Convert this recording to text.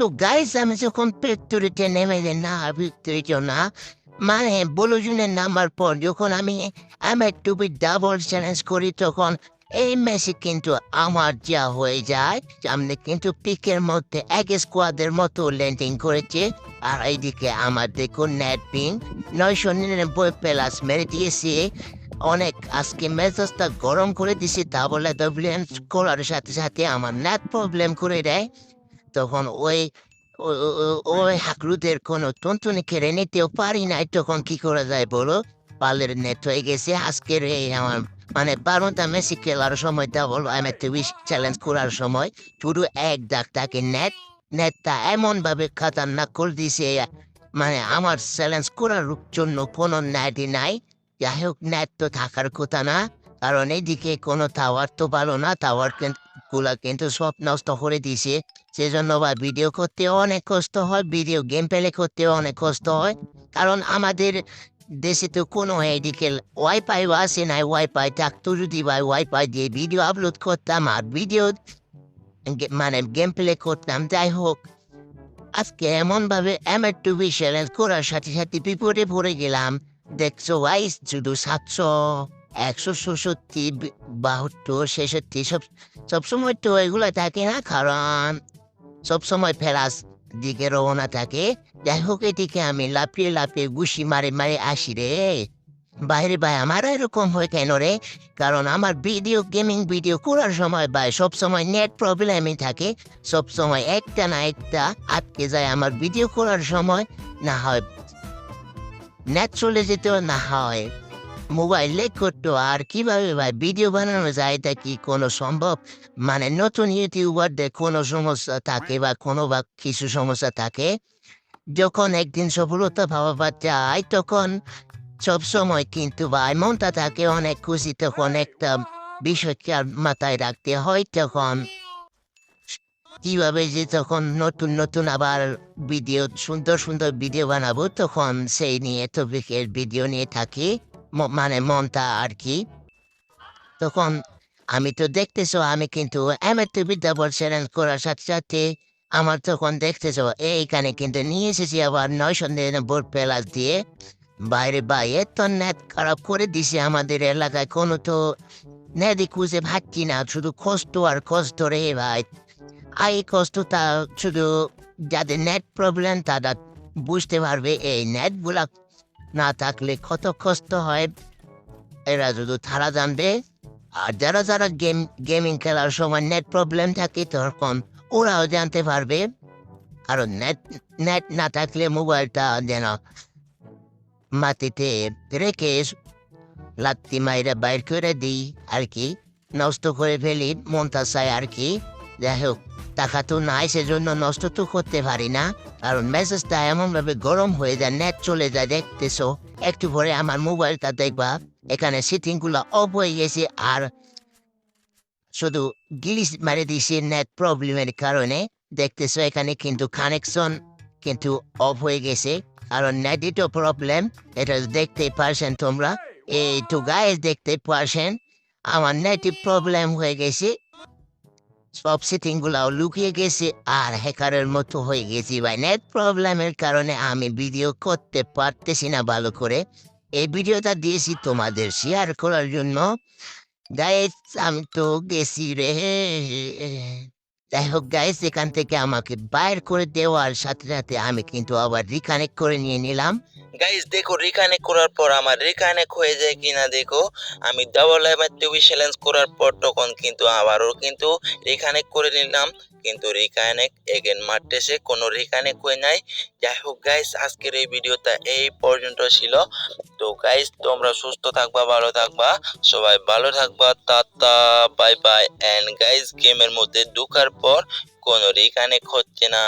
তো গাইস আমি যখন ফ্যাক্টরিতে নেমে না ফ্যাক্টরিতে না মানে বলজুনের নামার পর যখন আমি আমার টুপি ডাবল চ্যালেঞ্জ করি তখন এই ম্যাচে কিন্তু আমার যা হয়ে যায় সামনে কিন্তু পিকের মধ্যে এক স্কোয়াডের মতো ল্যান্ডিং করেছে আর এইদিকে আমার দেখুন নেট পিং নয়শো নিরানব্বই প্লাস মেরে দিয়েছে অনেক আজকে মেজাজটা গরম করে দিছে তা বলে ডব্লিউএম করার সাথে সাথে আমার নেট প্রবলেম করে দেয় তখন ওই ওই হাকরুদের কোনো টনটনি কেড়ে নিতেও পারি নাই তখন কি করা যায় বলো পালের নেট হয়ে গেছে আজকের এই আমার মানে বারোটা মেসি খেলার সময় ডাবল আমি উইশ চ্যালেঞ্জ করার সময় শুধু এক ডাক তাকে নেট নেটটা এমনভাবে খাতারনাক করে দিছে মানে আমার চ্যালেঞ্জ করার জন্য কোনো নেটই নাই যাই হোক নেট তো থাকার কথা না কারণ এইদিকে কোনো টাওয়ার তো ভালো না টাওয়ার গুলা কিন্তু সব নষ্ট করে দিছে সেজন্য বা ভিডিও করতেও অনেক কষ্ট হয় ভিডিও গেম প্লে করতেও অনেক কষ্ট হয়। কারণ আমাদের দেশে তো কোনো এইদিকে ওয়াইফাই আসে নাই ওয়াইফাই থাকতো যদি বা ওয়াইফাই দিয়ে ভিডিও আপলোড করতাম আর ভিডিও মানে গেম প্লে করতাম। যাই হোক, আজকে এমনভাবে এমএর টুবি চ্যালেঞ্জ করার সাথে সাথে বিপদে পড়ে গেলাম। দেখছ ওয়াইস শুধু সাতশো। একশো ষষট্টি, বাহাত্তর, ছেষট্টি, সব সবসময় তো এগুলো থাকে না কারণ সবসময় ফেরাস দিকে রওনা থাকে। যাই হোক, এদিকে আমি লাফিয়ে লাফিয়ে গুছি মারে মারে আসি রে। বাইরে ভাই, আমার এরকম হয় কেন রে? কারণ আমার ভিডিও, গেমিং ভিডিও করার সময় ভাই সবসময় নেট প্রবলেমই থাকে। সবসময় একটা না একটা আটকে যায় আমার ভিডিও করার সময়। না হয়, নেট চলে যেতেও না হয় মোবাইল করতো আর কীভাবে ভাই ভিডিও বানানো যায় এটা কি কোনো সম্ভব? মানে নতুন ইউটিউবারদের কোনো সমস্যা থাকে বা কোনো বা কিছু সমস্যা থাকে? যখন একদিন সফলতা পাওয়া যায়, তখন সব সময় কিন্তু ভাই মনটা থাকে, অনেক খুশি তখন একটা বিষয়কে মাথায় রাখতে হয় তখন। কীভাবে যে তখন নতুন নতুন আবার ভিডিও, সুন্দর সুন্দর ভিডিও বানাবো তখন সেই নিয়ে টপিকের ভিডিও নিয়ে থাকি। মানে মনটা আর কি। তখন আমি তো দেখতেছো, আমি কিন্তু এমএর টিভি ডাবল চ্যালেঞ্জ করার সাথে সাথে আমার তখন দেখতেছো, এইখানে কিন্তু নিয়ে এসেছি আবার নয়শো নিরানব্বই প্লাস দিয়ে। বাইরে বাইরে তো নেট খারাপ করে দিছে আমাদের এলাকায়, কোনো তো নেটই খুঁজে ভাবছি না, শুধু কষ্ট আর কষ্ট রে ভাই। আর এই কষ্টটা শুধু যাদের নেট প্রবলেম তারা বুঝতে পারবে এই নেটগুলা না থাকলে কত কষ্ট হয়। এরা শুধু তারা জানবে, আর যারা যারা গেম গেমিং খেলার সময় নেট প্রবলেম থাকে তখন ওরাও জানতে পারবে। কারণ নেট নেট না থাকলে মোবাইলটা যেন মাটিতে রেখে লাত্তি মাইরে বাইর করে দিই আর কি, নষ্ট করে ফেলি, মনটা চাই আর কি। যাই হোক টাকা তো নাই, সেজন্য নষ্ট তো করতে পারি না। কারণ মেসেজটা এমনভাবে গরম হয়ে যায় নেট চলে যায়, দেখতেছো। একটু পরে আমার মোবাইলটা দেখবা, এখানে সিটিংগুলো অফ হয়ে গেছে, আর শুধু গিলিস মারে দিয়েছে নেট প্রবলেমের কারণে। দেখতেছো, এখানে কিন্তু কানেকশন কিন্তু অফ হয়ে গেছে। কারণ নেটই তো প্রবলেম এটা দেখতে পারছেন তোমরা? এই তো গায়ে দেখতে পারছেন? আমার নেটই প্রবলেম হয়ে গেছে। সব সেটিংগুলাও লুকিয়ে গেছে, আর হ্যাকারের মতো হয়ে গেছি ভাই। নেট প্রবলেমের কারণে আমি ভিডিও করতে পারতেছি না ভালো করে। এই ভিডিওটা দিয়েছি তোমাদের শেয়ার করার জন্য। গাইস আমি তো গেছি রে। যাই হোক গাইস এখান থেকে আমাকে বাইর করে দেওয়ার সাথে সাথে আমি কিন্তু আবার রিকানেক্ট করে নিয়ে নিলাম। গাইস দেখো রিকানেক্ট করার পর আমার রিকানেক্ট হয়ে যায় কিনা দেখো। আমি ডাবল এমএর টিভি চ্যালেঞ্জ করার পর তখন কিন্তু আবারও কিন্তু রিকানেক্ট করে নিলাম। কিন্তু রিকানেক্ট এগেন মারতেছে, কোনো রিকানেক্ট হয়ে নাই। যাই হোক গাইস আজকের এই ভিডিওটা এই পর্যন্ত ছিল। তো গাইস তোমরা সুস্থ থাকবা, ভালো থাকবা, সবাই ভালো থাকবা, ta-ta bye bye and guys গেমের মধ্যে ঢোকার পর কোনো রিকানেক্ট হচ্ছে না।